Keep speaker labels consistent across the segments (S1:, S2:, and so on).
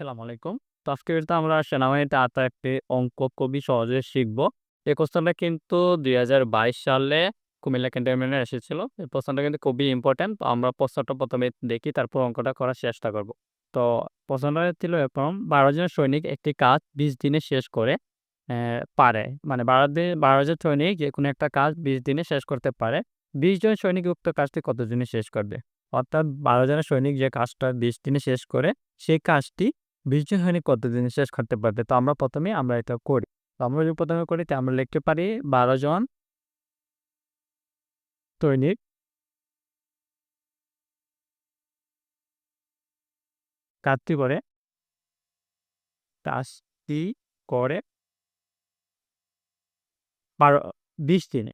S1: আসসালামু আলাইকুম। তো আজকে কিন্তু আমরা সেনাবাহিনীতে আতা একটি অঙ্ক খুবই সহজে শিখব। এই কোশ্চেনটা কিন্তু ২০২২ সালে কুমিল্লা ক্যান্টনমেন্টে এসেছিল। এই প্রশ্নটা কিন্তু খুবই। তো আমরা প্রশ্নটা ১ম এ দেখি, তারপর অঙ্কটা করার চেষ্টা করব। তো প্রশ্নটা ছিল এরকম ১২ জন সৈনিক একটি কাজ ২০ দিনে শেষ করে পারে। মানে ১২ দিন ১২ জন সৈনিক যে কোনো একটা কাজ ২০ দিনে শেষ করতে পারে। ২০ জন সৈনিক উক্ত কাজটি কত দিনে শেষ করবে? অর্থাৎ ১২ জনের সৈনিক যে কাজটা ২০ দিনে শেষ করে, সেই কাজটি ২০ জন সৈনিক কত দিনে শেষ করতে পারবে? তো আমরা ১ম এই আমরা এটা করি। তো আমরা যদি ১ম এ করি, তো আমরা লিখতে পারি ১২ জন সৈনিক কাজটি করে কাজটি করে বারো, বিশ দিনে।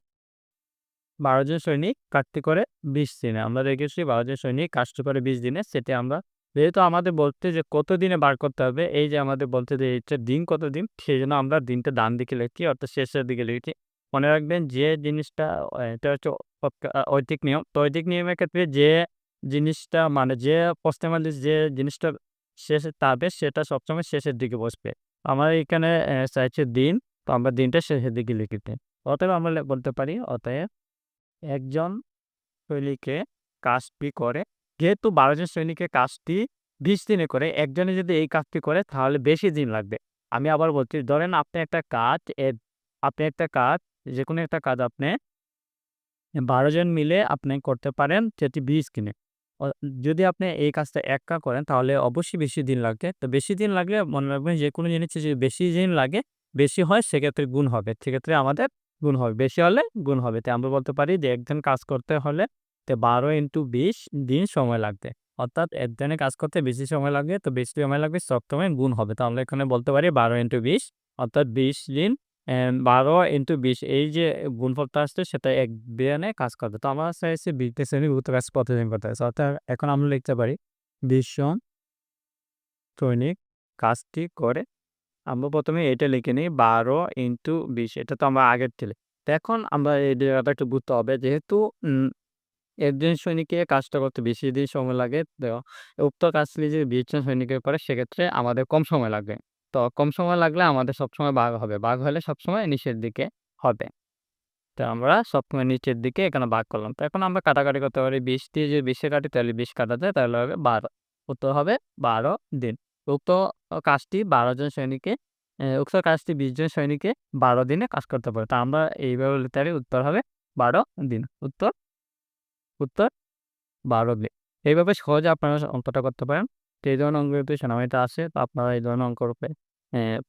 S1: ১২ জন সৈনিক কাজটি করে ২০ দিনে। আমরা রেখেছি ১২ জন সৈনিক কাজটি করে ২০ দিনে। সেটি আমরা যেহেতু আমাদের বলতে যে কত দিনে বার করতে হবে, এই যে আমাদের বলতে যে এইটার দিন কত দিন, সেজন্য আমরা দিনটা ডান দিকে লিখছি অর্থাৎ শেষের দিকে লিখছি। মনে রাখবেন যে জিনিসটা এটা হচ্ছে ঐদিক নিয়ম। তো ঐদিক নিয়মের ক্ষেত্রে যে জিনিসটা মানে যে প্রশ্নের যে জিনিসটা শেষে তাবে সেটা সবসময় শেষের দিকে বসবে। আমার এখানে চাইছে দিন, তো আমরা দিনটা শেষের দিকে লিখিতে। অতএব আমরা বলতে পারি অতএব একজন সৈনিকে কাজটি করে যেহেতু ১২ জন সৈনিকের কাজটি ২০ দিনে করে, একজনে যদি এই কাজটি করে তাহলে বেশি দিন লাগবে। আমি আবার বলছি ধরেন আপনি একটা কাজ আপনি একটা কাজ যেকোনো একটা কাজ আপনি ১২ জন মিলে আপনি করতে পারেন সেটি ২০ দিনে। যদি আপনি এই কাজটা একা করেন তাহলে অবশ্যই বেশি দিন লাগবে। তো বেশি দিন লাগলে মনে রাখবেন যেকোনো জিনিসে যদি বেশি দিন লাগে, বেশি হয় সেক্ষেত্রে গুণ হবে। সেক্ষেত্রে আমাদের গুণ হবে। বেশি হলে গুণ হবে। তো আমরা বলতে পারি যে একজন কাজ করতে হলে তে ১২ ইন্টু ২০ দিন সময় লাগবে। অর্থাৎ একজনের কাজ করতে বেশি সময় লাগবে, তো বেশি সময় লাগবে সবসময় গুণ হবে। তো আমরা এখানে বলতে পারি ১২ ইন্টু ২০ অর্থাৎ ২০ দিন ১২ ইন্টু ২০ এই যে গুণফলটা আসছে সেটা এক দিনে কাজ করবে। তো আমরা চাইছি ২০ টা শ্রেণির উক্ত কাজ কতদিন করতে হবে। অর্থাৎ এখন আমরা লিখতে পারি ২০ জন সৈনিক কাজটি করে আমরা প্রথমে এটা লিখে নিই ১২ ইন্টু ২০ এটা তো আমরা আগের ছিল। এখন আমরা এই জায়গাটা একটু বুঝতে হবে যেহেতু একজন সৈনিকের কাজটা করতে বেশি দিন সময় লাগে, তো উক্ত কাজটি যদি ২০ জন সৈনিকের করে সেক্ষেত্রে আমাদের কম সময় লাগবে। তো কম সময় লাগলে আমাদের সবসময় ভাগ হবে। বাঘ হলে সবসময় নিচের দিকে হবে। তো আমরা সবসময় নিচের দিকে এখানে ভাগ করলাম। তো এখন আমরা কাটাকাটি করতে পারি ২০ দিয়ে যদি ২০ এ কাটি তাহলে ২০ কাটা যায় তাহলে হবে ১২ উত্তর হবে ১২ দিন। উক্ত কাজটি ১২ জন সৈনিকে উক্ত কাজটি ২০ জন সৈনিকে ১২ দিনে কাজ করতে পারে। তো আমরা এইভাবে লিখতে পারি উত্তর হবে ১২ দিন। উত্তর উত্তর ১২ দিন। এইভাবে সহজে আপনারা অঙ্কটা করতে পারেন। তো এই ধরনের অঙ্ক যদি সেনাবাহিনীতে আসে, তো আপনারা এই ধরনের অঙ্ক রূপে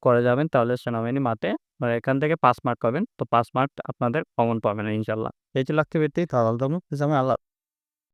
S1: করে যাবেন তাহলে সেনাবাহিনী মাতে মানে এখান থেকে পাঁচ মার্ক পাবেন। তো পাঁচ মার্ক আপনাদের কমন পাবেন ইনশাল্লাহ এই ছিল ব্যক্তি ভিত্তি। আল্লাহ